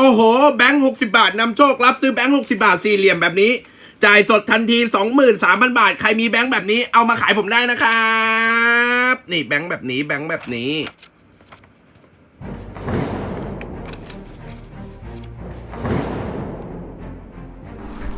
โอ้โห แบงค์หกสิบาทนำโชครับซื้อแบงค์หกสิบาทสี่เหลี่ยมแบบนี้ จ่ายสดทันทีสองหมื่นสามพันบาท ใครมีแบงค์แบบนี้เอามาขายผมได้นะครับ นี่แบงค์แบบนี้แบงค์แบบนี้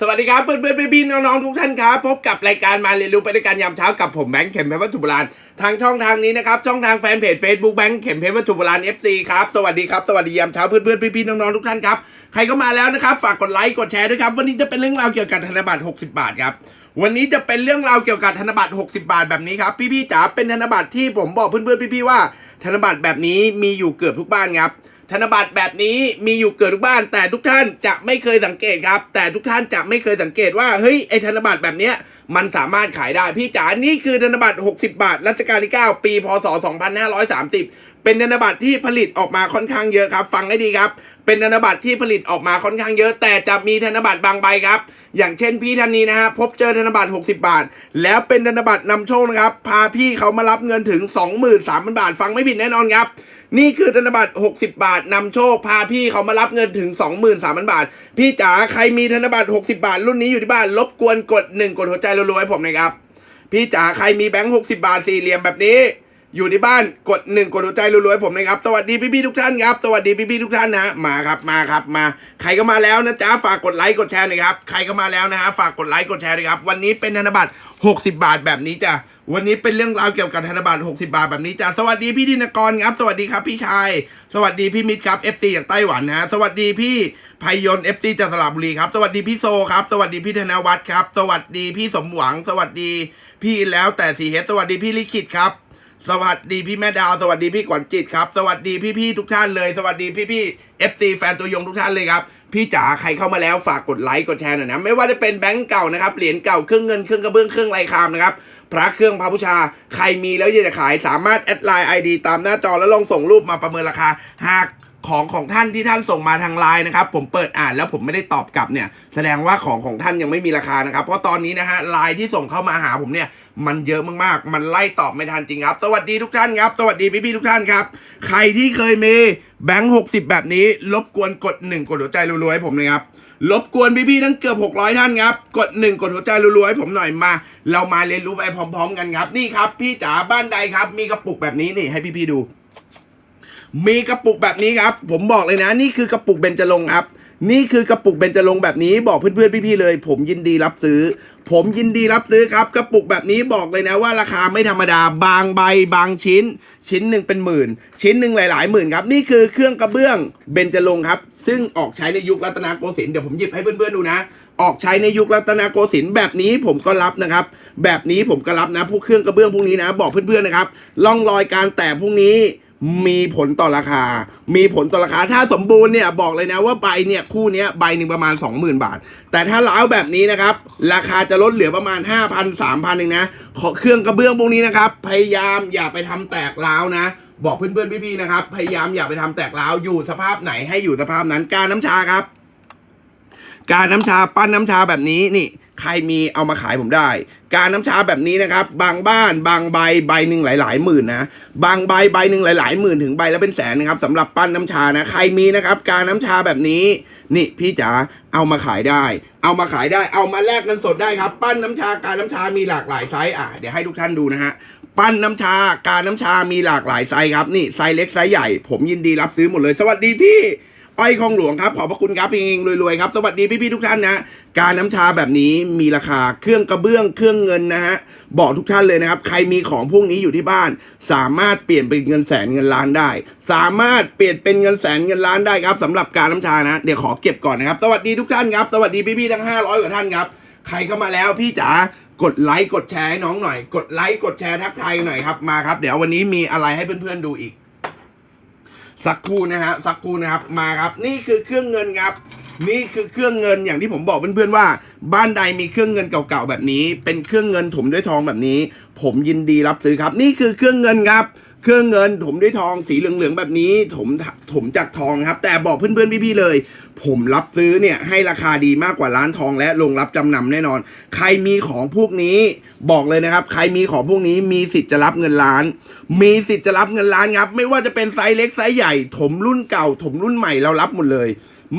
สวัสดีครับเพื่อนเพื่อนๆพี่ๆน้องๆทุกท่านครับพบกับรายการมาเรียนรู้ไปด้วยกันยามเช้ากับผมแบงค์เข็มเพชรวัตถุโบราณทางช่องทางนี้นะครับช่องทางแฟนเพจ Facebook แบงค์เข็มเพชรวัตถุโบราณ FC ครับสวัสดีครับสวัสดียามเช้าเพื่อนเพื่อนๆพี่ๆน้องๆทุกท่านครับใครก็มาแล้วนะครับฝากกดไลค์กดแชร์ด้วยครับวันนี้จะเป็นเรื่องราวเกี่ยวกับธนบัตร60 บาทครับวันนี้จะเป็นเรื่องราวเกี่ยวกับธนบัตร60 บาทแบบนี้ครับพี่ๆจ๋าเป็นธนบัตรที่ผมบอกเพื่อนๆพี่ๆว่าธนบัตรแบบนี้มีอยู่เกือบทุกบ้านครับ ธนบัตรแบบนี้มีอยู่เกิดทุกบ้าน แต่ทุกท่านจะไม่เคยสังเกตครับ แต่ทุกท่านจะไม่เคยสังเกตว่าเฮ้ยไอธนบัตรแบบเนี้ยมันสามารถขายได้ พี่จ๋านี่คือธนบัตร 60 บาท รัชกาลที่ 9 ปี พศ 2530 เป็นธนบัตรที่ผลิตออกมาค่อนข้างเยอะครับ ฟังให้ดีครับ เป็นธนบัตรที่ผลิตออกมาค่อนข้างเยอะ แต่จะมีธนบัตรบางใบครับ อย่างเช่นพี่ท่านนี้นะฮะพบเจอธนบัตร 60 บาท แล้วเป็นธนบัตรนำโชคนะครับ พาพี่เขามารับเงินถึง 23,000 บาท ฟังไม่ผิดแน่นอนครับ นี่คือธนบัตร 60 บาทนำโชค พาพี่เขามารับเงินถึง 23,000 บาท พี่จ๋าใครมีธนบัตร 60 บาท รุ่นนี้อยู่ที่บ้านรบกวนกด 1 กดหัวใจรัวๆให้ผมหนะครับ พี่จ๋าใครมีแบงค์ 60 บาทสี่เหลี่ยมแบบนี้ อยู่ที่บ้านกดหนึ่งกดหัวใจรัวๆผมนะครับสวัสดีพี่ๆทุกท่านครับสวัสดีพี่ๆทุกท่านนะมาครับมาครับมาใครก็มาแล้วนะจ๊ะฝากกดไลค์กดแชร์หน่อยครับใครก็มาแล้วนะฮะฝากกดไลค์กดแชร์หน่อยครับวันนี้เป็นธนบัตร60 บาทแบบนี้จ้ะวันนี้เป็นเรื่องราวเกี่ยวกับธนบัตร60 บาทแบบนี้จ้ะสวัสดีพี่ธินกรครับ สวัสดีครับพี่ชาย สวัสดีพี่มิตรครับ FT จากไต้หวันนะฮะสวัสดีพี่พยนต์ FT จากสระบุรีครับ สวัสดีพี่โซครับ สวัสดีพี่ธนวัฒน์ครับ สวัสดีพี่สมหวัง สวัสดีพี่แล้วแต่สีเฮสวัสดีพี่ลิขิตครับ สวัสดีพี่แม่ดาว สวัสดีพี่ขวัญจิตครับ สวัสดีพี่ๆทุกท่านเลย สวัสดีพี่ๆเอฟซีแฟนตัวยงทุกท่านเลยครับ พี่จ๋าใครเข้ามาแล้วฝากกดไลค์กดแชร์หน่อยนะ ไม่ว่าจะเป็นแบงก์เก่านะครับ เหรียญเก่าเครื่องเงินเครื่องกระเบื้องเครื่องไรคามนะครับพระเครื่องพระพุชา ใครมีแล้วอยากจะขายสามารถแอดไลน์ไอดีตามหน้าจอแล้วลองส่งรูปมาประเมินราคา หาก ของของท่านที่ท่านส่งมาทางไลน์นะครับ ผมเปิดอ่านแล้วผมไม่ได้ตอบกลับเนี่ย แสดงว่าของของท่านยังไม่มีราคานะครับ เพราะตอนนี้นะฮะไลน์ที่ส่งเข้ามาหาผมเนี่ยมันเยอะมากๆ มันไล่ตอบไม่ทันจริงครับ สวัสดีทุกท่านครับ สวัสดีพี่ๆทุกท่านครับ ใครที่เคยมีแบงค์หกสิบแบบนี้ รบกวนกดหนึ่งกดหัวใจรัวๆให้ผมหนะครับ รบกวนพี่ๆทั้งเกือบ600ท่านครับ กดหนึ่งกดหัวใจรัวๆให้ผมหน่อยมา เรามาเรียนรู้ไปพร้อม ๆ กันครับ นี่ครับ พี่จ๋าบ้านใดครับ มีกระปุกแบบนี้นี่ให้พี่ๆดู มีกระปุกแบบนี้ครับ ผมบอกเลยนะ นี่คือกระปุกเบญจรงค์ครับ นี่คือกระปุกเบญจรงค์แบบนี้บอกเพื่อนๆพี่ๆเลย ผมยินดีรับซื้อ ผมยินดีรับซื้อครับ กระปุกแบบนี้บอกเลยนะว่าราคาไม่ธรรมดาบางใบบางชิ้น ชิ้นหนึ่งเป็นหมื่น ชิ้นหนึ่งหลายๆหมื่นครับนี่คือเครื่องกระเบื้องเบญจรงค์ครับ ซึ่งออกใช้ในยุครัตนโกสินทร์เดี๋ยวผมหยิบให้เพื่อนๆดูนะออกใช้ในยุครัตนโกสินทร์แบบนี้ผมก็รับนะครับ แบบนี้ผมก็รับนะพวกเครื่องกระเบื้องพวกนี้นะ บอกเพื่อนๆนะครับร่องรอยการแตกพวกนี้ มีผลต่อราคา มีผลต่อราคา ถ้าสมบูรณ์เนี่ยบอกเลยนะว่าใบเนี่ยคู่เนี้ยใบหนึ่งประมาณ 20,000 บาท แต่ถ้าล้าวแบบนี้นะครับ ราคาจะลดเหลือประมาณ 5,000 3,000เองนะขอเครื่องกระเบื้องพวกนี้นะครับ พยายามอย่าไปทำแตกล้าวนะบอกเพื่อนๆพี่ๆนะครับ พยายามอย่าไปทำแตกล้าวอยู่สภาพไหนให้อยู่สภาพนั้นการน้ำชาครับ การน้ำชาปั้นน้ำชาแบบนี้นี่ ใครมีเอามาขายผมได้ การน้ำชาแบบนี้นะครับ บางบ้านบางใบใบหนึ่งหลาย ๆ หมื่นนะ บางใบใบหนึ่งหลาย ๆ หมื่นถึงใบและเป็นแสนนะครับสำหรับปั้นน้ำชานะใครมีนะครับ การน้ำชาแบบนี้ นี่พี่จ๋าเอามาขายได้ เอามาขายได้ เอามาแลกเงินสดได้ครับ ปั้นน้ำชาการน้ำชามีหลากหลายไซส์อะเดี๋ยวให้ทุกท่านดูนะฮะปั้นน้ำชา การน้ำชามีหลากหลายไซส์ครับ นี่ไซส์เล็กไซส์ใหญ่ ผมยินดีรับซื้อหมดเลย สวัสดีพี่ อ้อยคลองหลวงครับ ขอบพระคุณครับเองรวยๆครับ สวัสดีพี่ๆทุกท่านนะ การน้ำชาแบบนี้มีราคาเครื่องกระเบื้องเครื่องเงินนะฮะบอกทุกท่านเลยนะครับ ใครมีของพวกนี้อยู่ที่บ้าน สามารถเปลี่ยนเป็นเงินแสนเงินล้านได้ สามารถเปลี่ยนเป็นเงินแสนเงินล้านได้ครับสำหรับการน้ำชานะ เดี๋ยวขอเก็บก่อนนะครับ สวัสดีทุกท่านครับสวัสดีพี่ๆทั้ง 500กว่าท่านครับใครเข้ามาแล้วพี่จ๋ากดไลค์กดแชร์ให้น้องหน่อย กดไลค์กดแชร์ทักทายหน่อยครับมาครับ เดี๋ยววันนี้มีอะไรให้เพื่อนๆดูอีก สักครู่นะฮะสักครู่นะครับมาครับ นี่คือเครื่องเงินครับ นี่คือเครื่องเงินอย่างที่ผมบอกเพื่อนๆว่า บ้านใดมีเครื่องเงินเก่าๆแบบนี้ เป็นเครื่องเงินถมด้วยทองแบบนี้ ผมยินดีรับซื้อครับ นี่คือเครื่องเงินครับ เครื่องเงินถมด้วยทองสีเหลืองๆแบบนี้ถมถมจากทองครับ แต่บอกเพื่อนๆพี่ๆเลย ผมรับซื้อเนี่ยให้ราคาดีมากกว่าร้านทองและโรงรับจำนำแน่นอน ใครมีของพวกนี้บอกเลยนะครับ ใครมีของพวกนี้มีสิทธิ์จะรับเงินล้าน มีสิทธิ์จะรับเงินล้านครับ ไม่ว่าจะเป็นไซส์เล็กไซส์ใหญ่ ถมรุ่นเก่า ถมรุ่นใหม่เรารับหมดเลย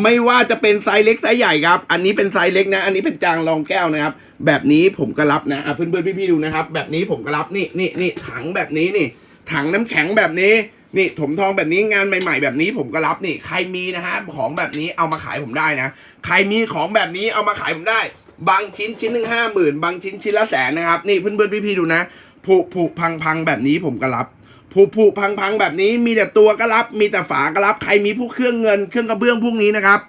ไม่ว่าจะเป็นไซส์เล็กไซส์ใหญ่ครับ อันนี้เป็นไซส์เล็กนะ อันนี้เป็นจางรองแก้วนะครับ แบบนี้ผมก็รับนะอะเพื่อนๆพี่ๆดูนะครับ แบบนี้ผมก็รับนี่นี่นี่ถังแบบนี้นี่ ถังน้ำแข็งแบบนี้นี่ถมทองแบบนี้งานใหม่ๆ แบบนี้ผมก็รับนี่ใครมีนะฮะของแบบนี้เอามาขายผมได้นะ ใครมีของแบบนี้เอามาขายผมได้ บางชิ้นชิ้นหนึ่งห้าหมื่นบางชิ้นชิ้นละแสนนะครับ นี่เพื่อนๆพี่ๆดูนะผุผุพังพังแบบนี้ผมก็รับผุผุพังพังแบบนี้มีแต่ตัวก็รับ มีแต่ฝาก็รับ ใครมีพวกเครื่องเงิน เครื่องกระเบื้องพวกนี้นะครับ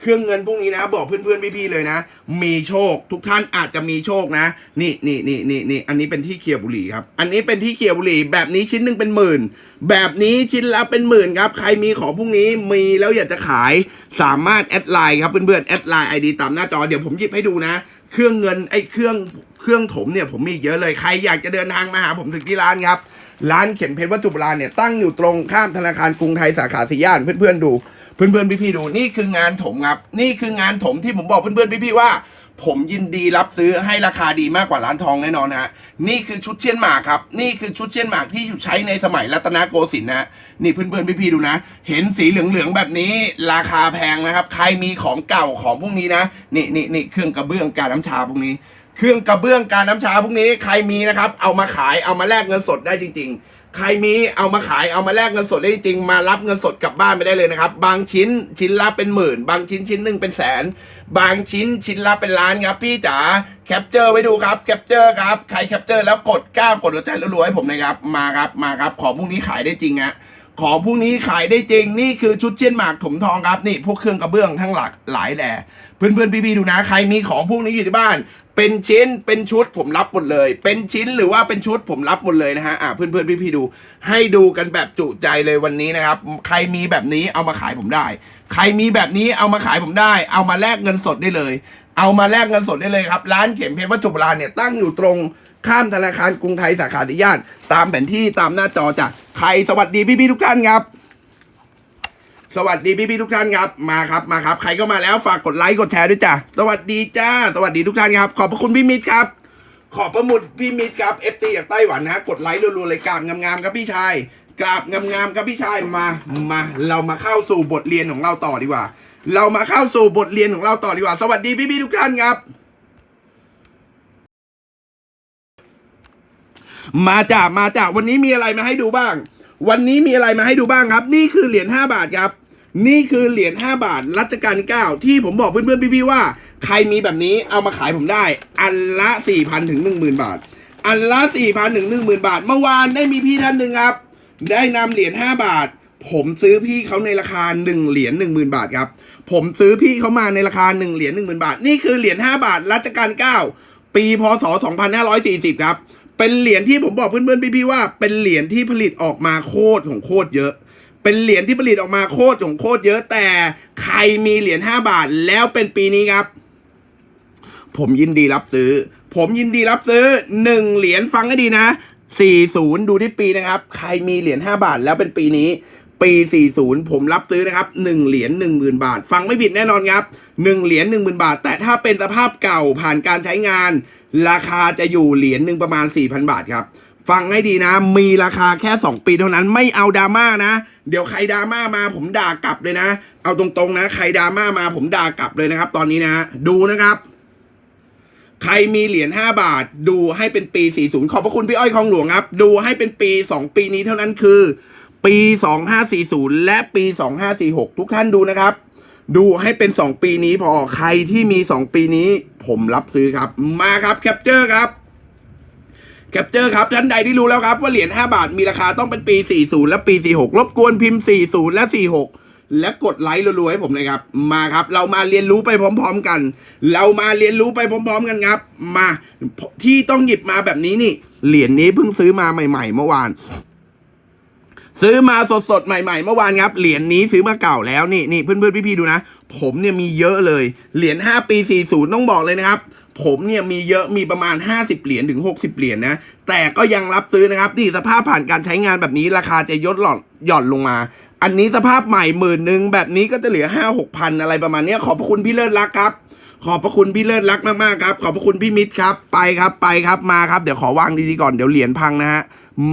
เครื่องเงินพวกนี้นะ บอกเพื่อนๆพี่ๆเลยนะ มีโชคทุกท่านอาจจะมีโชคนะ นี่นี่นี่นี่นี่อันนี้เป็นที่เคียร์บุหรี่ครับ อันนี้เป็นที่เคียร์บุหรี่ แบบนี้ชิ้นหนึ่งเป็นหมื่น แบบนี้ชิ้นละเป็นหมื่นครับ ใครมีของพวกนี้มีแล้วอยากจะขายสามารถแอดไลน์ครับเพื่อนๆแอดไลน์ไอดีตามหน้าจอเดี๋ยวผมหยิบให้ดูนะ เครื่องเงินไอ้เครื่องเครื่องถมเนี่ยผมมีเยอะเลยใครอยากจะเดินทางมาหาผมถึงที่ร้านครับร้านเข็นเพชรวัตถุโบราณเนี่ยตั้งอยู่ตรงข้ามธนาคารกรุงไทยสาขาสีย่านเพื่อนๆดู เพื่อนๆพี่ๆดูนี่คืองานถมครับนี่คืองานถมที่ผมบอกเพื่อนๆพี่ๆว่า ผมยินดีรับซื้อให้ราคาดีมากกว่าร้านทองแน่นอนฮะนี่คือชุดเชียนหมากครับนี่คือชุดเชียนหมากที่ใช้ในสมัยรัตนโกสินทร์นะนี่เพื่อนๆพี่ๆดูนะ เห็นสีเหลืองๆแบบนี้ ราคาแพงนะครับ ใครมีของเก่าของพวกนี้นะนี่นี่นี่เครื่องกระเบื้องการน้ำชาพวกนี้เครื่องกระเบื้องการน้ำชาพวกนี้ใครมีนะครับ เอามาขายเอามาแลกเงินสดได้จริง ๆ ใครมีเอามาขายเอามาแลกเงินสดได้จริงมารับเงินสดกลับบ้านไปได้เลยนะครับ บางชิ้นชิ้นละเป็นหมื่น บางชิ้นชิ้นหนึ่งเป็นแสน บางชิ้นชิ้นละเป็นล้านครับพี่จ๋าแคปเจอร์ไว้ดูครับแคปเจอร์ครับใครแคปเจอร์แล้วกดก้าวกดหัวใจรัวๆให้ผมนะครับมาครับมาครับของพวกนี้ขายได้จริงฮะของพวกนี้ขายได้จริงนี่คือชุดเชียนหมากถมทองครับนี่พวกเครื่องกระเบื้องทั้งหลักหลายแหล่เพื่อนๆพี่ๆดูนะ ใครมีของพวกนี้อยู่ที่บ้าน เป็นชิ้นเป็นชุดผมรับหมดเลย เป็นชิ้นหรือว่าเป็นชุดผมรับหมดเลยนะฮะอ่าเพื่อนๆพี่ๆดู ให้ดูกันแบบจุใจเลยวันนี้นะครับ ใครมีแบบนี้เอามาขายผมได้ ใครมีแบบนี้เอามาขายผมได้ เอามาแลกเงินสดได้เลย เอามาแลกเงินสดได้เลยครับ ร้านเข็มเพชรวัตถุโบราณเนี่ยตั้งอยู่ตรงข้ามธนาคารกรุงไทยสาขาติย่าน ตามแผนที่ตามหน้าจอจ้ะใครสวัสดีพี่ๆทุกท่านครับ สวัสดีพี่ๆทุกท่านครับมาครับมาครับ ใครก็มาแล้วฝากกดไลค์กดแชร์ด้วยจ้ะสวัสดีจ้า สวัสดีทุกท่านครับ ขอบพระคุณพี่มิตรครับ ขอบพระมุดพี่มิตรครับเอฟตีจากไต้หวันนะกดไลค์รัวๆเลยกราบงามๆครับพี่ชายกราบงามๆครับพี่ชายมามา เรามาเข้าสู่บทเรียนของเราต่อดีกว่า เรามาเข้าสู่บทเรียนของเราต่อดีกว่า สวัสดีพี่ๆทุกท่านครับ มาจามาจาวันนี้มีอะไรมาให้ดูบ้างวันนี้มีอะไรมาให้ดูบ้างครับ นี่คือเหรียญ5บาทครับ นี่คือเหรียญ5บาทรัชกาลที่9ที่ผมบอกเพื่อนๆพี่ๆว่า ใครมีแบบนี้เอามาขายผมได้ อันละ4,000ถึง10,000 บาท อันละ4,000ถึง10,000 บาท เมื่อวานได้มีพี่ท่านหนึ่งครับ ได้นำเหรียญ5บาท ผมซื้อพี่เขาในราคา1เหรียญ10,000 บาทครับผมซื้อพี่เขามาในราคา1เหรียญ10,000 บาท นี่คือเหรียญ5บาทรัชกาล9ปีพศ 2540 ครับเป็นเหรียญที่ผมบอกเพื่อนๆพี่ๆว่า เป็นเหรียญที่ผลิตออกมาโคตรของโคตรเยอะ เป็นเหรียญที่ผลิตออกมาโคตรของโคตรเยอะแต่ใครมีเหรียญ5บาทแล้วเป็นปีนี้ครับ ผมยินดีรับซื้อ ผมยินดีรับซื้อหนึ่งเหรียญฟังให้ดีนะ 40 ดูที่ปีนะครับ ใครมีเหรียญ5บาทแล้วเป็นปีนี้ ปี 40 ผมรับซื้อนะครับ 1 เหรียญ10,000 บาท ฟังไม่ผิดแน่นอนครับ 1 เหรียญ10,000 บาท แต่ถ้าเป็นสภาพเก่าผ่านการใช้งาน ราคาจะอยู่เหรียญหนึ่งประมาณ 4,000 บาทครับฟังให้ดีนะ มีราคาแค่ 2 ปีเท่านั้นไม่เอาดราม่านะ เดี๋ยวใครดราม่ามาผมด่ากลับเลยนะ เอาตรงๆนะ ใครดราม่ามาผมด่ากลับเลยนะครับ ตอนนี้นะดูนะครับ ใครมีเหรียญ5บาท ดูให้เป็นปี 40 ขอบพระคุณพี่อ้อยคลองหลวงครับ ดูให้เป็นปี 2 ปีนี้เท่านั้นคือ ปี 2540 และปี 2546 ทุกท่านดูนะครับ ดูให้เป็น 2 ปีนี้พอใครที่มี 2 ปีนี้ ผมรับซื้อครับ มาครับแคปเจอร์ครับ ปเจอร์ครับท่านใดที่รู้แล้วครับ ว่าเหรียญ5บาทมีราคาต้องเป็นปี 40 และปี 46 รบกวนพิมพ์ 40 และ 46 และกดไลค์รัวๆให้ผมเลยครับ มาครับ เรามาเรียนรู้ไปพร้อม ๆกัน เรามาเรียนรู้ไปพร้อม ๆ กันครับ มาที่ต้องหยิบมาแบบนี้นี่ เหรียญนี้เพิ่งซื้อมาใหม่ ๆ เมื่อวาน ซื้อมาสดๆใหม่ ๆ เมื่อวานครับ เหรียญนี้ซื้อมาเก่าแล้วนี่นี่เพื่อนๆพี่ๆดูนะผมเนี่ยมีเยอะเลย เหรียญ5ปี40ต้องบอกเลยนะครับ ผมเนี่ยมีเยอะมีประมาณ 50 เหรียญถึง 60 เหรียญนะ แต่ก็ยังรับซื้อนะครับนี่สภาพผ่านการใช้งานแบบนี้ราคาจะยดหลอนหย่อนลงมา อันนี้สภาพใหม่หมื่นหนึ่งแบบนี้ก็จะเหลือ 5 6พันอะไรประมาณนี้ขอบพระคุณพี่เลิศรักครับ ขอบพระคุณพี่เลิศรักมากๆครับ ขอบพระคุณพี่มิตรครับ ไปครับไปครับมาครับเดี๋ยวขอวางดีๆก่อนเดี๋ยวเหรียญพังนะฮะ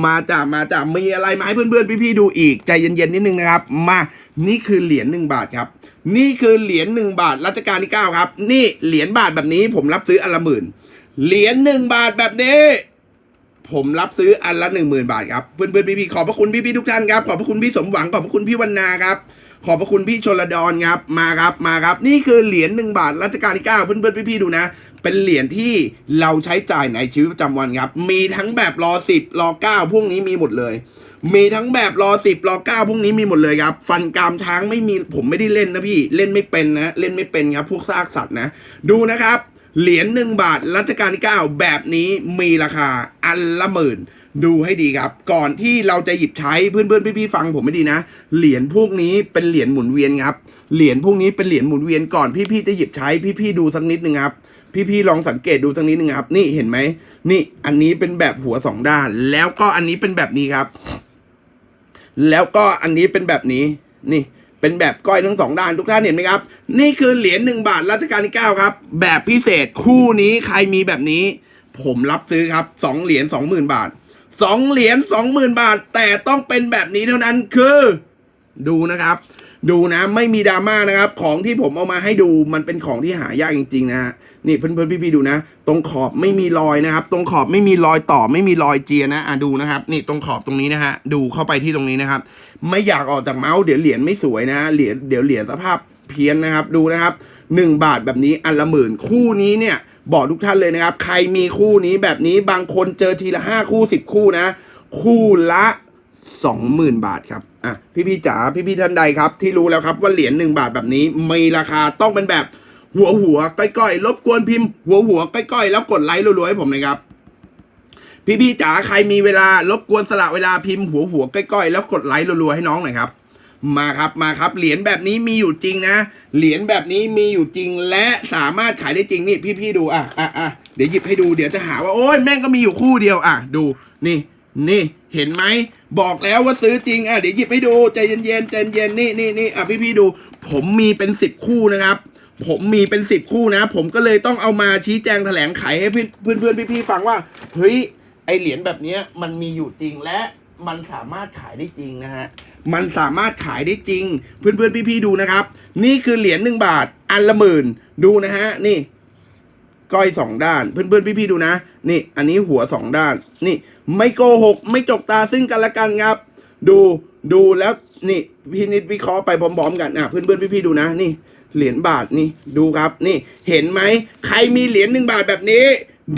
มาจากมาจากมีอะไรมาให้เพื่อนๆพี่ๆดูอีกใจเย็นๆนิดนึงนะครับมา นี่คือเหรียญหนึ่งบาทครับ นี่คือเหรียญหนึ่งบาทรัชกาลที่เก้าครับ นี่เหรียญบาทแบบนี้ผมรับซื้ออันละหมื่น เหรียญหนึ่งบาทแบบนี้ ผมรับซื้ออันละหนึ่งหมื่นบาทครับ เพื่อนเพื่อนพี่พี่ๆขอบพระคุณพี่พี่ๆทุกท่านครับ ขอบพระคุณพี่สมหวัง ขอบพระคุณพี่วรรณาครับ ขอบพระคุณพี่ชลดอนครับ มาครับ มาครับ นี่คือเหรียญหนึ่งบาทรัชกาลที่เก้าเพื่อนเพื่อนพี่พี่ๆดูนะเป็นเหรียญที่เราใช้จ่ายในชีวิตประจำวันครับ มีทั้งแบบรอสิบรอเก้าพวกนี้มีหมดเลย มีทั้งแบบรอสิบรอเก้าพวกนี้มีหมดเลยครับ ฟันกรามช้างไม่มีผมไม่ได้เล่นนะพี่เล่นไม่เป็นนะ เล่นไม่เป็นครับ พวกซากสัตว์นะ ดูนะครับ เหรียญหนึ่งบาทรัชกาลที่เก้าแบบนี้มีราคาอันละหมื่น ดูให้ดีครับ ก่อนที่เราจะหยิบใช้เพื่อนเพื่อนๆพี่ๆฟังผมไม่ดีนะ เหรียญพวกนี้เป็นเหรียญหมุนเวียนครับเหรียญพวกนี้เป็นเหรียญหมุนเวียนก่อนพี่ๆจะหยิบใช้พี่ๆดูสักนิดนึงครับพี่ๆลองสังเกตดูสักนิดนึงครับ นี่เห็นไหม นี่อันนี้เป็นแบบหัวสองด้าน แล้วก็อันนี้เป็นแบบนี้ครับ แล้วก็อันนี้เป็นแบบนี้นี่เป็นแบบก้อยทั้งสองด้านทุกท่านเห็นไหมครับ นี่คือเหรียญหนึ่งบาทรัชกาลที่เก้าครับ แบบพิเศษคู่นี้ใครมีแบบนี้ ผมรับซื้อครับสองเหรียญสองหมื่นบาทสองเหรียญสองหมื่นบาท แต่ต้องเป็นแบบนี้เท่านั้นคือ ดูนะครับ ดูนะไม่มีดราม่านะครับ ของที่ผมเอามาให้ดูมันเป็นของที่หายากจริง ๆ นะฮะนี่เพื่อนๆพี่ๆดูนะ ตรงขอบไม่มีรอยนะครับ ตรงขอบไม่มีรอยต่อไม่มีรอยเจียนะอะดูนะครับ นี่ตรงขอบตรงนี้นะฮะดูเข้าไปที่ตรงนี้นะครับ ไม่อยากออกจากเมาส์เดี๋ยวเหรียญไม่สวยนะเหรียญเดี๋ยวเหรียญสภาพเพี้ยนนะครับดูนะครับหนึ่งบาทแบบนี้อันละหมื่นคู่นี้เนี่ยบอกทุกท่านเลยนะครับ ใครมีคู่นี้แบบนี้บางคนเจอทีละห้าคู่สิบคู่นะ คู่ละสองหมื่นบาทครับ อะพี่พี่จ๋าพี่พี่ท่านใดครับ ที่รู้แล้วครับว่าเหรียญหนึ่งบาทแบบนี้มีราคาต้องเป็นแบบหัวหัวก้อยๆรบกวนพิมพ์ หัวหัวก้อยๆแล้วกดไลค์รัวๆให้ผมหนะครับพี่พี่จ๋าใครมีเวลารบกวนสละเวลาพิมพ์หัวหัวก้อยๆแล้วกดไลค์รัวๆให้น้องหน่อยครับ มาครับมาครับเหรียญแบบนี้มีอยู่จริงนะ เหรียญแบบนี้มีอยู่จริงและสามารถขายได้จริงนี่พี่ๆดูอะอะอะเดี๋ยวหยิบให้ดูเดี๋ยวจะหาว่าโอ้ยแม่งก็มีอยู่คู่เดียวอะ ดูนี่นี่เห็นไหม บอกแล้วว่าซื้อจริงอะเดี๋ยวหยิบให้ดูใจเย็นๆใจเย็นๆนี่นี่นี่อะพี่ๆดู ผมมีเป็นสิบคู่นะครับ ผมมีเป็นสิบคู่นะ ผมก็เลยต้องเอามาชี้แจงแถลงไขให้เพื่อนเพื่อนๆพี่ๆฟังว่าเฮ้ยไอเหรียญแบบเนี้ยมันมีอยู่จริงและมันสามารถขายได้จริงนะฮะมันสามารถขายได้จริง เพื่อนเพื่อนๆพี่ๆดูนะครับ นี่คือเหรียญหนึ่งบาท อันละหมื่นดูนะฮะนี่ก้อยสองด้าน เพื่อนๆพี่ๆดูนะ นี่ อันนี้หัวสองด้านนี่ ไม่โกหก ไม่จกตาซึ่งกันและกันครับ ดูดูแล้วนี่พี่นิดวิเคราะห์ไปพร้อมๆ กันอะเพื่อนๆพี่ๆดูนะนี่เหรียญบาทนี่ดูครับนี่เห็นไหมใครมีเหรียญหนึ่งบาทแบบนี้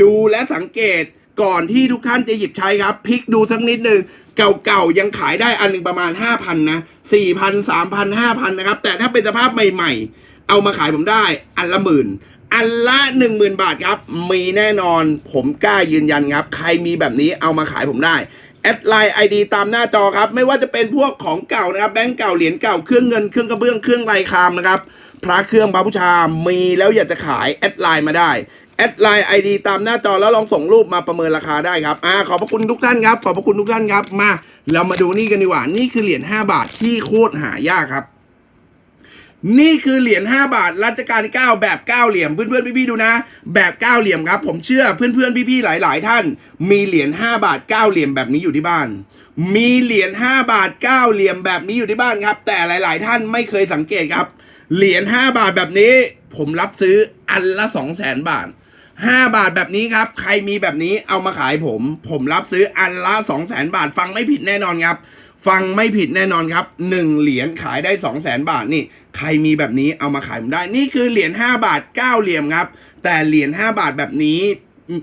ดูและสังเกตก่อนที่ทุกท่านจะหยิบใช้ครับพลิกดูสักนิดหนึ่งเก่าๆยังขายได้อันหนึ่งประมาณ 5,000นะ4,000 3,000 5,000นะครับแต่ถ้าเป็นสภาพใหม่ๆ เอามาขายผมได้อันละหมื่น อันละ 10,000 บาทครับ มีแน่นอนผมกล้ายืนยันครับ ใครมีแบบนี้เอามาขายผมได้ แอดไลน์ไอดีตามหน้าจอครับ ไม่ว่าจะเป็นพวกของเก่านะครับ แบงก์เก่าเหรียญเก่าเครื่องเงินเครื่องกระเบื้องเครื่องลายคามนะครับ พระเครื่องพระบูชา มีแล้วอยากจะขายแอดไลน์มาได้แอดไลน์ไอดีตามหน้าจอแล้วลองส่งรูปมาประเมินราคาได้ครับอ่าขอบพระคุณทุกท่านครับ ขอบพระคุณทุกท่านครับ มา เรามาดูนี่กันดีกว่า นี่คือเหรียญ5บาทที่โคตรหายากครับ นี่คือเหรียญ5บาทรัชกาลที่9แบบ9เหลี่ยมเพื่อนๆพี่ๆดูนะ แบบ9เหลี่ยมครับ ผมเชื่อเพื่อนๆพี่ๆหลายๆ ท่าน มีเหรียญ5บาท9เหลี่ยมแบบนี้อยู่ที่บ้าน มีเหรียญ5บาท9เหลี่ยมแบบนี้อยู่ที่บ้านครับ แต่หลาย ๆ ท่านไม่เคยสังเกตครับ เหรียญ5บาทแบบนี้ ผมรับซื้ออันละ2 0 0 0 0 0บาท5 บาทแบบนี้ครับ ใครมีแบบนี้เอามาขายผม ผมรับซื้ออันละ 2 0 0 0 0 0 บาท ฟังไม่ผิดแน่นอนครับ ฟังไม่ผิดแน่นอนครับ 1 เหรียญขายได้ 2 0 0 0 0 0 บาทนี่ ใครมีแบบนี้เอามาขายผมได้ นี่คือเหรียญ5บาท 9 เหลี่ยมครับ แต่เหรียญ5บาทแบบนี้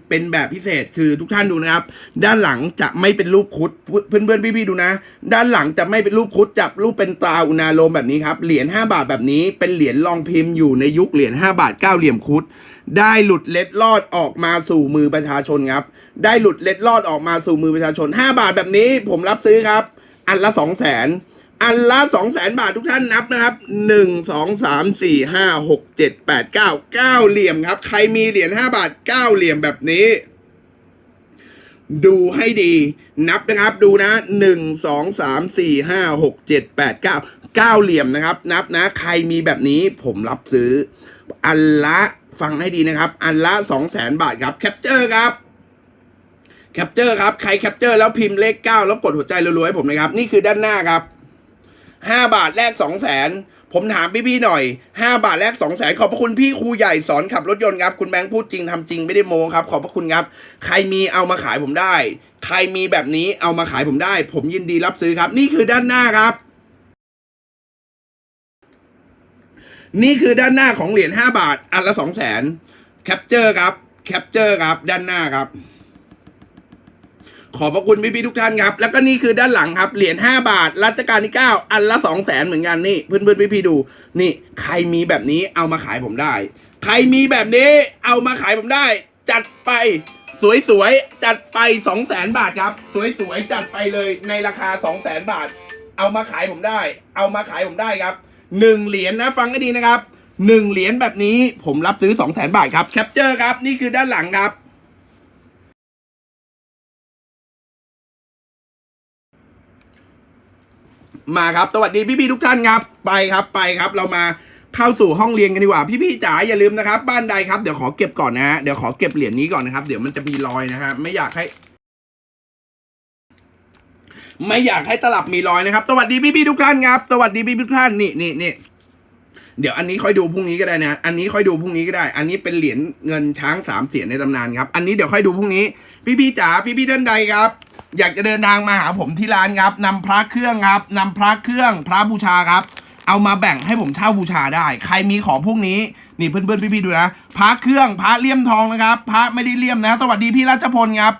เป็นแบบพิเศษคือทุกท่านดูนะครับ ด้านหลังจะไม่เป็นรูปคุดเพื่อนเพื่อนพี่ๆดูนะ ด้านหลังจะไม่เป็นรูปคุดจับรูปเป็นตราอุณาโลมแบบนี้ครับเหรียญ5บาทแบบนี้เป็นเหรียญรองพิมพ์อยู่ในยุคเหรียญ5บาท9เหลี่ยมคุด ได้หลุดเล็ดลอดออกมาสู่มือประชาชนครับ ได้หลุดเล็ดลอดออกมาสู่มือประชาชน 5 บาทแบบนี้ผมรับซื้อครับ อันละ2 0 0 0 0 อันละสองแสนบาททุกท่านนับนะครับหนึ่งสองสามสี่ห้าหกเจ็ดแปดเก้าเก้าเหลี่ยมครับ ใครมีเหรียญห้าบาทเก้าเหลี่ยมแบบนี้ ดูให้ดีนับนะครับดูนะหนึ่งสองสามสี่ห้าหกเจ็ดแปดเก้าเก้าเหลี่ยมนะครับ นับนะ ใครมีแบบนี้ผมรับซื้อ อันละฟังให้ดีนะครับ อันละสองแสนบาทครับแคปเจอร์ครับแคปเจอร์ครับ ใครแคปเจอร์แล้วพิมพ์เลขเก้าแล้วกดหัวใจรัวๆให้ผมนะครับ นี่คือด้านหน้าครับ ห้าบาทแลกสองแสนผมถามพี่ๆหน่อยห้าบาทแลกสองแสนขอบพระคุณพี่ครูใหญ่สอนขับรถยนต์ครับ คุณแบงค์พูดจริงทำจริงไม่ได้โมครับ ขอบพระคุณครับ ใครมีเอามาขายผมได้ ใครมีแบบนี้เอามาขายผมได้ ผมยินดีรับซื้อครับ นี่คือด้านหน้าครับ นี่คือด้านหน้าของเหรียญ5บาท อันละ2 0 0 0 0 0แคปเจอร์ครับ แคปเจอร์ครับ ด้านหน้าครับ ขอบพระคุณพี่ๆทุกท่านครับ แล้วก็นี่คือด้านหลังครับ เหรียญ5บาท รัชกาลที่ 9 อันละ2 0 0 0 0 0เหมือนกันนี่เพื่อนๆพี่ๆดู นี่ใครมีแบบนี้เอามาขายผมได้ ใครมีแบบนี้เอามาขายผมได้ จัดไปสวยๆ จัดไป 2 0 0 0 0 0บาทครับ สวยๆ จัดไปเลยในราคา 2 0 0 0 0 0บาท เอามาขายผมได้ เอามาขายผมได้ครับหนึ่งเหรียญนะฟังให้ดีนะครับหนึ่งเหรียญแบบนี้ผมรับซื้อ 2 0 0 0 0 0บาทครับแคปเจอร์ครับนี่คือด้านหลังครับ มาครับ สวัสดีพี่ๆทุกท่านครับ ไปครับไปครับ เรามาเข้าสู่ห้องเรียนกันดีกว่า พี่ๆจ๋าอย่าลืมนะครับ บ้านใดครับ เดี๋ยวขอเก็บก่อนนะฮะเดี๋ยวขอเก็บเหรียญนี้ก่อนนะครับ เดี๋ยวมันจะมีรอยนะฮะไม่อยากให้ไม่อยากให้ตลับมีรอยนะครับ สวัสดีพี่ๆทุกท่านครับ สวัสดีพี่ๆทุกท่านนี่นี่นี่เดี๋ยวอันนี้ค่อยดูพรุ่งนี้ก็ได้นะ อันนี้ค่อยดูพรุ่งนี้ก็ได้ อันนี้เป็นเหรียญเงินช้างสามเสียนในตำนานครับ อันนี้เดี๋ยวค่อยดูพรุ่งนี้ พี่ๆจ๋าพี่ๆท่านใดครับ อยากจะเดินทางมาหาผมที่ร้านครับนำพระเครื่องครับนำพระเครื่องพระบูชาครับ เอามาแบ่งให้ผมเช่าบูชาได้ ใครมีของพวกนี้นี่เพื่อนๆพี่ๆดูนะพระเครื่องพระเลี่ยมทองนะครับ พระไม่ได้เลี่ยมนะ สวัสดีพี่รัชพลครับ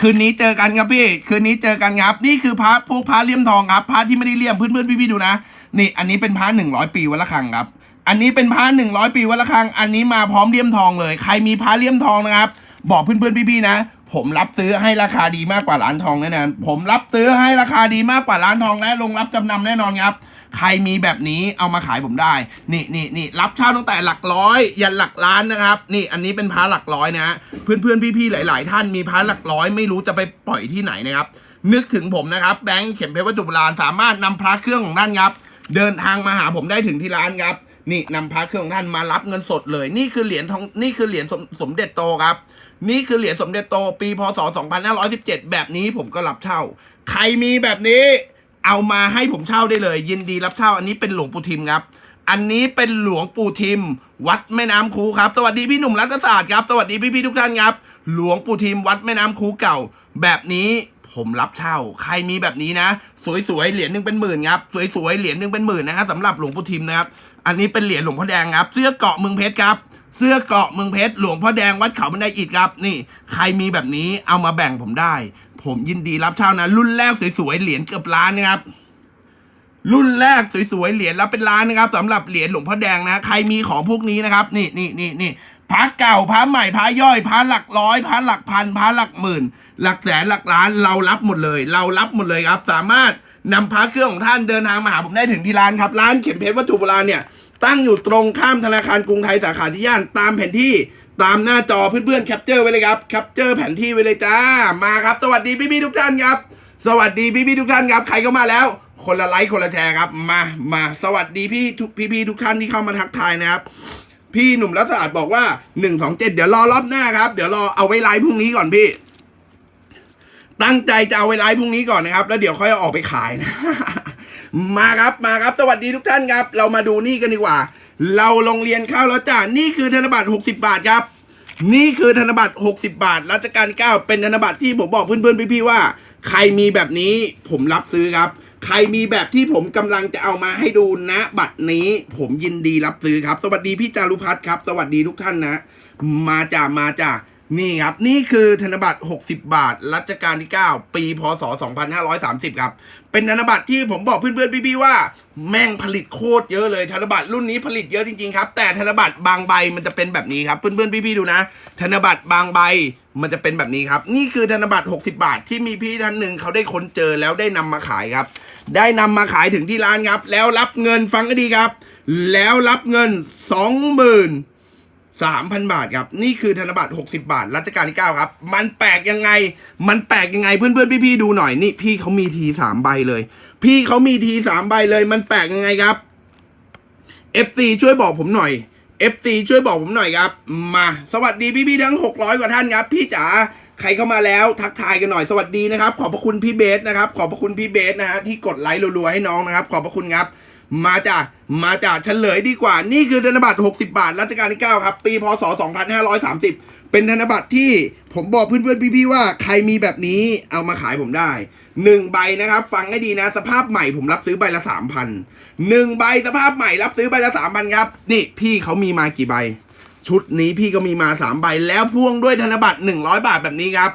คืนนี้เจอกันครับพี่ คืนนี้เจอกันครับ นี่คือพระพวกพระเลี่ยมทองครับพระที่ไม่ได้เลี่ยมเพื่อนๆพี่ๆดูนะ นี่ อันนี้เป็นพระหนึ่งร้อยปีวัดละคังครับ อันนี้เป็นพระหนึ่งร้อยปีวัดละคัง อันนี้มาพร้อมเลี่ยมทองเลย ใครมีพระเลี่ยมทองนะครับ บอกเพื่อนๆพี่ๆนะ ผมรับซื้อให้ราคาดีมากกว่าร้านทองแน่นอนผมรับซื้อให้ราคาดีมากกว่าร้านทองและลงรับจำนำแน่นอนครับ ใครมีแบบนี้เอามาขายผมได้ นี่นี่นี่รับเช่าตั้งแต่หลักร้อยยันหลักล้านนะครับ นี่อันนี้เป็นพระหลักร้อยนะฮะเพื่อนเพื่อนพี่ๆหลาย ๆ ท่านมีพระหลักร้อยไม่รู้จะไปปล่อยที่ไหนนะครับ นึกถึงผมนะครับแบงค์เข็มเพชรวัตถุโบราณสามารถนำพระเครื่องของท่านครับ เดินทางมาหาผมได้ถึงที่ร้านครับนี่นำพระเครื่องของท่านมารับเงินสดเลย นี่คือเหรียญทองนี่คือเหรียญสมสมเด็จโตครับ นี่คือเหรียญสมเด็จโตปีพศ 2517 แบบนี้ผมก็รับเช่า ใครมีแบบนี้เอามาให้ผมเช่าได้เลย ยินดีรับเช่า อันนี้เป็นหลวงปู่ทิมครับ อันนี้เป็นหลวงปู่ทิม วัดแม่น้ำคูครับ สวัสดีพี่หนุ่มรัตศาสตร์ครับสวัสดีพี่พี่ๆทุกท่านครับ หลวงปู่ทิมวัดแม่น้ำคูเก่า แบบนี้ผมรับเช่า ใครมีแบบนี้นะ สวยๆเหรียญหนึ่งเป็นหมื่นครับสวยๆเหรียญหนึ่งเป็นหมื่นนะฮะสำหรับหลวงปู่ทิมนะครับอันนี้เป็นเหรียญหลวงพ่อแดงครับ เสื้อเกาะเมืองเพชรครับ เสื้อเกราะเมืองเพชรหลวงพ่อแดงวัดเขาบันไดอิฐครับ นี่ ใครมีแบบนี้เอามาแบ่งผมได้ ผมยินดีรับเช่านะ รุ่นแรกสวยๆเหรียญเกือบล้านนะครับ รุ่นแรกสวยๆเหรียญแล้วเป็นล้านนะครับสำหรับเหรียญหลวงพ่อแดงนะใครมีของพวกนี้นะครับ นี่นี่นี่นี่พระเก่าพระใหม่พระย่อยพระหลักร้อยพระหลักพันพระหลักหมื่น หลักแสนหลักล้านเรารับหมดเลย เรารับหมดเลยครับ สามารถนำพระเครื่องของท่านเดินทางมาหาผมได้ถึงที่ร้านครับ ร้านเข็มเพชรวัตถุโบราณเนี่ย ตั้งอยู่ตรงข้ามธนาคารกรุงไทยสาขาที่ย่านตามแผนที่ตามหน้าจอเพื่อนๆแคปเจอร์ไว้เลยครับแคปเจอร์แผนที่ไว้เลยจ้ามาครับ สวัสดีพี่ๆทุกท่านครับ สวัสดีพี่ๆทุกท่านครับใครเข้ามาแล้ว คนละไลค์คนละแชร์ครับ มามาสวัสดีพี่ทุกพี่ๆทุกท่านที่เข้ามาทักทายนะครับพี่หนุ่มรัศอาดบอกว่าหนึ่งสองเจ็ดเดี๋ยวรอรอบหน้าครับ เดี๋ยวรอเอาไว้ไลฟ์พรุ่งนี้ก่อนพี่ ตั้งใจจะเอาไว้ไลฟ์พรุ่งนี้ก่อนนะครับ แล้วเดี๋ยวค่อยเอาออกไปขายนะ มาครับมาครับ สวัสดีทุกท่านครับ เรามาดูนี่กันดีกว่า เราโรงเรียนข้าวแล้วจ้านี่คือธนบัตร60 บาทครับ นี่คือธนบัตร60 บาทรัชกาลที่9เป็นธนบัตรที่ผมบอกเพื่อนๆพี่ๆว่า ใครมีแบบนี้ผมรับซื้อครับ ใครมีแบบที่ผมกำลังจะเอามาให้ดูณบัตรนี้ผมยินดีรับซื้อครับ สวัสดีพี่จารุพัฒน์ครับ สวัสดีทุกท่านนะ มาจ้ามาจ้า นี่ครับ นี่คือธนบัตร 60 บาท รัชกาลที่ 9 ปีพศ 2530 ครับ เป็นธนบัตรที่ผมบอกเพื่อนๆพี่ๆว่า แม่งผลิตโคตรเยอะเลยธนบัตรรุ่นนี้ผลิตเยอะจริงๆครับ แต่ธนบัตรบางใบมันจะเป็นแบบนี้ครับ เพื่อนๆพี่ๆดูนะ ธนบัตรบางใบมันจะเป็นแบบนี้ครับ นี่คือธนบัตร 60 บาท ที่มีพี่ท่านหนึ่งเขาได้ค้นเจอแล้วได้นำมาขายครับ ได้นำมาขายถึงที่ร้านครับ แล้วรับเงินฟังให้ดีครับ แล้วรับเงินส องหมื่นสามพันบาทครับ นี่คือธนบัตร 60 บาท รัชกาลที่ 9 ครับ มันแปลกยังไง มันแปลกยังไงเพื่อนๆ พี่ๆ ดูหน่อยนี่ พี่เขามีทีสามใบเลย พี่เขามีทีสามใบเลย มันแปลกยังไงครับ FT ช่วยบอกผมหน่อย FT ช่วยบอกผมหน่อยครับ มา สวัสดีพี่ๆ ทั้ง 600 กว่าท่านครับ พี่จ๋าใครเข้ามาแล้วทักทายกันหน่อยสวัสดีนะครับ ขอบพระคุณพี่เบสนะครับ ขอบพระคุณพี่เบสนะฮะที่กดไลค์รัวๆให้น้องนะครับ ขอบพระคุณครับ มาจากมาจากเฉลยดีกว่า นี่คือธนบัตร 60 บาทรัชกาลที่ 9 ครับ ปีพศ 2530 เป็นธนบัตรที่ผมบอกเพื่อนๆพี่ๆว่าใครมีแบบนี้เอามาขายผมได้หนึ่งใบนะครับ ฟังให้ดีนะ สภาพใหม่ผมรับซื้อใบละ 3,000หนึ่งใบสภาพใหม่รับซื้อใบละ 3,000 ครับ นี่พี่เขามีมากี่ใบ ชุดนี้พี่ก็มีมา 3 ใบแล้วพ่วงด้วยธนบัตร 100 บาทแบบนี้ครับ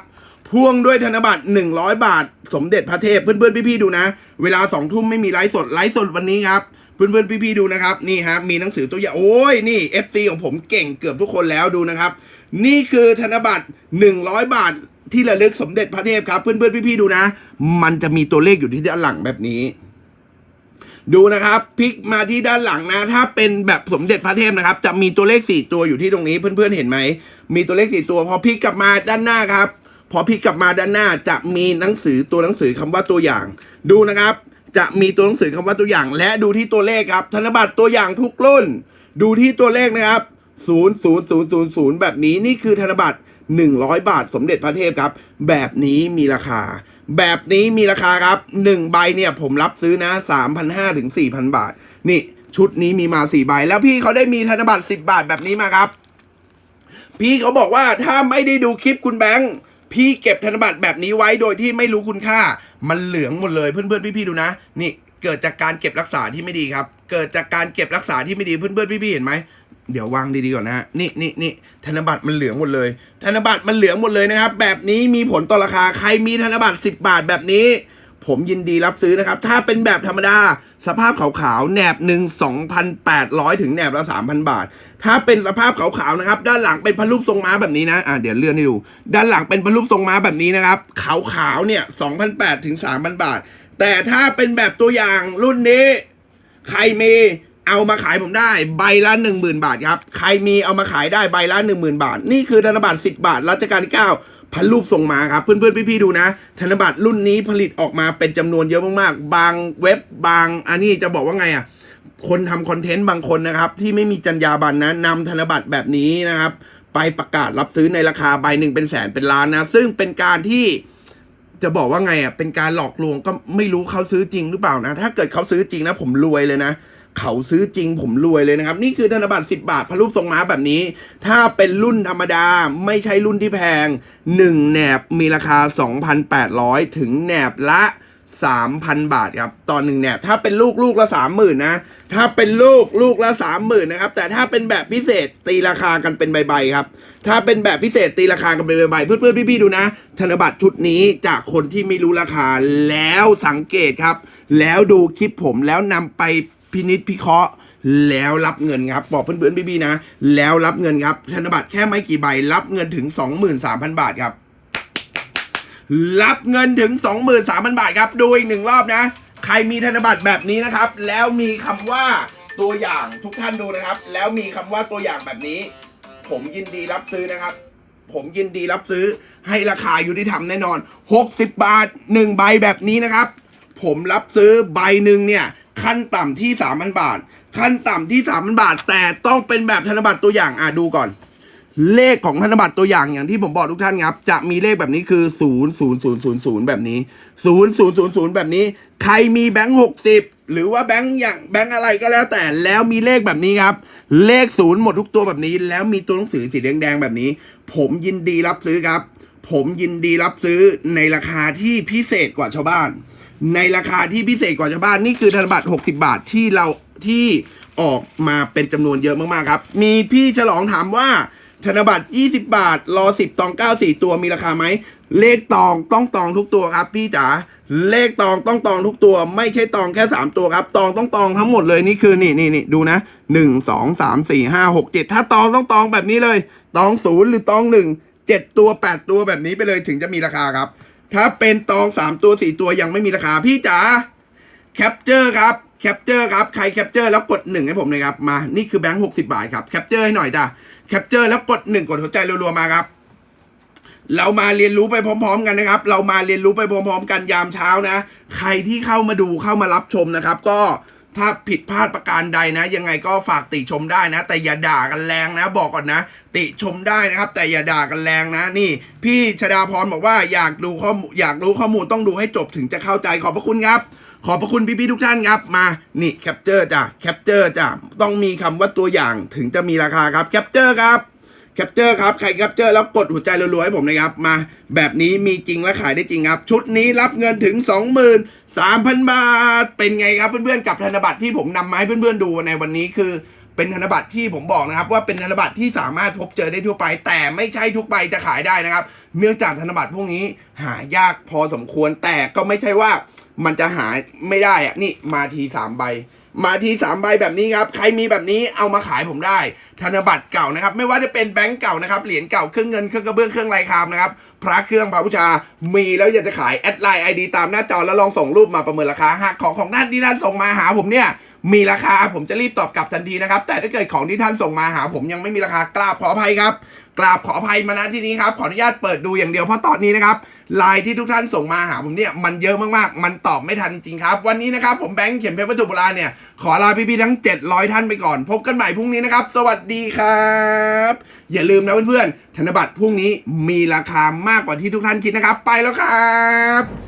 พ่วงด้วยธนบัตร100 บาท สมเด็จพระเทพเพื่อนๆพี่ๆดูนะ เวลาสองทุ่มไม่มีไลฟ์สดไลฟ์สดวันนี้ครับเพื่อนๆพี่ๆดูนะครับนี่ฮะมีหนังสือตัวอย่างโอ้ยนี่ FC ของผมเก่งเกือบทุกคนแล้วดูนะครับ นี่คือธนบัตร100 บาทที่ระลึกสมเด็จพระเทพครับ เพื่อนๆพี่ๆดูนะ มันจะมีตัวเลขอยู่ที่ด้านหลังแบบนี้ ดูนะครับพลิกมาที่ด้านหลังนะ ถ้าเป็นแบบสมเด็จพระเทพนะครับ จะมีตัวเลข4ตัวอยู่ที่ตรงนี้เพื่อนๆเห็นไหมมีตัวเลข4ตัวพอพลิกกลับมาด้านหน้าครับ พอพลิกกลับมาด้านหน้าจะมีหนังสือตัวหนังสือคำว่าตัวอย่าง ดูนะครับ จะมีตัวหนังสือคำว่าตัวอย่าง และดูที่ตัวเลขครับ ธนบัตรตัวอย่างทุกรุ่น ดูที่ตัวเลขนะครับ0 0 0 0 0แบบนี้นี่คือธนบัตร100บาทสมเด็จพระเทพครับ แบบนี้มีราคา แบบนี้มีราคาครับ1ใบเนี่ยผมรับซื้อนะ3,500ถึง4,000บาท นี่ชุดนี้มีมา4ใบ แล้วพี่เขาได้มีธนบัตร10บาทแบบนี้มาครับ พี่เขาบอกว่าถ้าไม่ได้ดูคลิปคุณแบงค์ พี่เก็บธนบัตรแบบนี้ไว้โดยที่ไม่รู้คุณค่า มันเหลืองหมดเลยเพื่อนๆพี่ๆดูนะ นี่เกิดจากการเก็บรักษาที่ไม่ดีครับ เกิดจากการเก็บรักษาที่ไม่ดีเพื่อนๆพี่ๆเห็นไหมเดี๋ยววางดีๆก่อนนะฮะนี่นี่นี่ธนบัตรมันเหลืองหมดเลย ธนบัตรมันเหลืองหมดเลยนะครับ แบบนี้มีผลต่อราคาใครมีธนบัตร10 บาทแบบนี้ ผมยินดีรับซื้อนะครับ ถ้าเป็นแบบธรรมดา สภาพขาวๆแหนบหนึ่ง2,800 ถึงแหนบละ 3,000 บาท ถ้าเป็นสภาพขาวๆนะครับ ด้านหลังเป็นพันรูปทรงม้าแบบนี้นะอะเดี๋ยวเลื่อนให้ดู ด้านหลังเป็นพันรูปทรงม้าแบบนี้นะครับ ขาวๆเนี่ย2,800 ถึง 3,000 บาท แต่ถ้าเป็นแบบตัวอย่างรุ่นนี้ ใครมีเอามาขายผมได้ใบละหนึ่งหมื่นบาทครับ ใครมีเอามาขายได้ใบละหนึ่งหมื่นบาท นี่คือธนบัตรสิบบาทรัชกาลที่เก้า พันรูปส่งมาครับ เพื่อนๆ พี่ๆ ดูนะ ธนบัตรรุ่นนี้ผลิตออกมาเป็นจำนวนเยอะมากๆ บางเว็บบางอันนี้จะบอกว่าไงอะคนทำคอนเทนต์บางคนนะครับ ที่ไม่มีจรรยาบรรณนะนำธนบัตรแบบนี้นะครับ ไปประกาศรับซื้อในราคาใบหนึ่งเป็นแสนเป็นล้านนะ ซึ่งเป็นการที่จะบอกว่าไงอะเป็นการหลอกลวงก็ไม่รู้เขาซื้อจริงหรือเปล่านะ ถ้าเกิดเขาซื้อจริงนะ ผมรวยเลยนะ เขาซื้อจริงผมรวยเลยนะครับ นี่คือธนบัตร 10 บาทพระรูปทรงม้าแบบนี้ ถ้าเป็นรุ่นธรรมดาไม่ใช่รุ่นที่แพง 1แหนบมีราคา 2,800 ถึงแหนบละ 3,000 บาทครับต่อหนึ่งแหนบถ้าเป็นลูกลูกละ 30,000นะถ้าเป็นลูกลูกละ 30,000นะครับแต่ถ้าเป็นแบบพิเศษตีราคากันเป็นใบๆครับ ถ้าเป็นแบบพิเศษตีราคากันเป็นใบๆเพื่อนๆพี่ๆดูนะ ธนบัตรชุดนี้จากคนที่ไม่รู้ราคาแล้วสังเกตครับ แล้วดูคลิปผมแล้วนำไป พินิจพิเคราะห์แล้วรับเงินครับบอกเพื่อนๆพี่ๆนะ แล้วรับเงินครับธนบัตรแค่ไม่กี่ใบ รับเงินถึง 23,000 บาทครับ รับเงินถึง 23,000 บาทครับดูอีกหนึ่งรอบนะ ใครมีธนบัตรแบบนี้นะครับ แล้วมีคำว่าตัวอย่างทุกท่านดูนะครับ แล้วมีคำว่าตัวอย่างแบบนี้ ผมยินดีรับซื้อนะครับ ผมยินดีรับซื้อให้ราคายุติธรรมแน่นอน 60 บาท 1 ใบแบบนี้นะครับ ผมรับซื้อใบหนึ่งเนี่ย ขั้นต่ำที่3,000บาท ขั้นต่ำที่3,000บาท แต่ต้องเป็นแบบธนบัตรตัวอย่างอะดูก่อน เลขของธนบัตรตัวอย่างอย่างที่ผมบอกทุกท่านครับ จะมีเลขแบบนี้คือ0 0 0 0 0แบบนี้0 0 0 0แบบนี้ ใครมีแบงค์60หรือว่าแบงค์อย่างแบงค์อะไรก็แล้วแต่แล้วมีเลขแบบนี้ครับ เลขศูนย์หมดทุกตัวแบบนี้ แล้วมีตัวหนังสือสีแดงๆแบบนี้ ผมยินดีรับซื้อครับ ผมยินดีรับซื้อในราคาที่พิเศษกว่าชาวบ้าน ในราคาที่พิเศษกว่าชาวบ้านนี่คือธนบัตร 60 บาทที่เราที่ออกมาเป็นจำนวนเยอะมากๆครับ มีพี่ฉลองถามว่าธนบัตร 20 บาท รอ 10 ตอง 9 4 ตัวมีราคาไหม เลขตองต้องตองทุกตัวครับ พี่จ๋า เลขตองต้องตองทุกตัว ไม่ใช่ตองแค่ 3 ตัวครับ ตองต้องตองทั้งหมดเลยนี่คือนี่นี่นี่ดูนะ 1 2 3 4 5 6 7 ถ้าตองต้องตองแบบนี้เลย ตองศูนย์หรือตองหนึ่งเจ็ดตัว 8 ตัวแบบนี้ไปเลยถึงจะมีราคาครับ ถ้าเป็นตองสามตัวสี่ตัวยังไม่มีราคาพี่จ๋าแคปเจอร์ครับแคปเจอร์ครับใครแคปเจอร์แล้วกดหนึ่งให้ผมเลยครับมานี่คือแบงค์หกสิบาทครับแคปเจอร์ให้หน่อยจ้ะแคปเจอร์แล้วกดหนึ่งกดหัวใจรัวๆมาครับ เรามาเรียนรู้ไปพร้อม ๆ กันนะครับ เรามาเรียนรู้ไปพร้อม ๆ กันยามเช้านะ ใครที่เข้ามาดูเข้ามารับชมนะครับ ก็ ถ้าผิดพลาดประการใดนะ ยังไงก็ฝากติชมได้นะ แต่อย่าด่ากันแรงนะ บอกก่อนนะ ติชมได้นะครับ แต่อย่าด่ากันแรงนะ นี่ พี่ชดาพรบอกว่าอยากดูข้อมูลอยากรู้ข้อมูลต้องดูให้จบถึงจะเข้าใจขอบพระคุณครับ ขอบพระคุณพี่ๆทุกท่านครับมานี่แคปเจอร์จ้ะแคปเจอร์จ้ะต้องมีคำว่าตัวอย่างถึงจะมีราคาครับแคปเจอร์ครับ แคปเจอร์ครับ ใครแคปเจอร์แล้วกดหัวใจรัวๆให้ผมนะครับ มาแบบนี้มีจริงและขายได้จริงครับ ชุดนี้รับเงินถึง 23,000 บาท เป็นไงครับเพื่อนๆ กับธนบัตรที่ผมนำมาให้เพื่อนๆดูในวันนี้คือ เป็นธนบัตรที่ผมบอกนะครับ ว่าเป็นธนบัตรที่สามารถพบเจอได้ทั่วไป แต่ไม่ใช่ทุกใบจะขายได้นะครับ เนื่องจากธนบัตรพวกนี้หายากพอสมควรแต่ก็ไม่ใช่ว่ามันจะหาไม่ได้อะนี่มาทีสามใบ มาทีสามใบแบบนี้ครับ ใครมีแบบนี้เอามาขายผมได้ ธนบัตรเก่านะครับ ไม่ว่าจะเป็นแบงก์เก่านะครับ เหรียญเก่า เครื่องเงิน เครื่องกระเบื้อง เครื่องลายคามนะครับ พระเครื่องพระบูชา มีแล้วอยากจะขายแอดไลน์ไอดีตามหน้าจอแล้วลองส่งรูปมาประเมินราคา หากของของท่านที่ท่านส่งมาหาผมเนี่ย มีราคาผมจะรีบตอบกลับทันทีนะครับ แต่ถ้าเกิดของที่ท่านส่งมาหาผมยังไม่มีราคากราบขออภัยครับ กราบขออภัยมาณที่นี้ครับ ขออนุญาตเปิดดูอย่างเดียวเพราะตอนนี้นะครับไลน์ที่ทุกท่านส่งมาหาผมเนี่ยมันเยอะมากๆ มันตอบไม่ทันจริงครับ วันนี้นะครับผมแบงค์เขียนเพชรวัตถุโบราณเนี่ยขอลาพี่ๆทั้ง 700 ท่านไปก่อน พบกันใหม่พรุ่งนี้นะครับ สวัสดีครับ อย่าลืมนะเพื่อนๆธนบัตรพรุ่งนี้มีราคามากกว่าที่ทุกท่านคิดนะครับ ไปแล้วครับ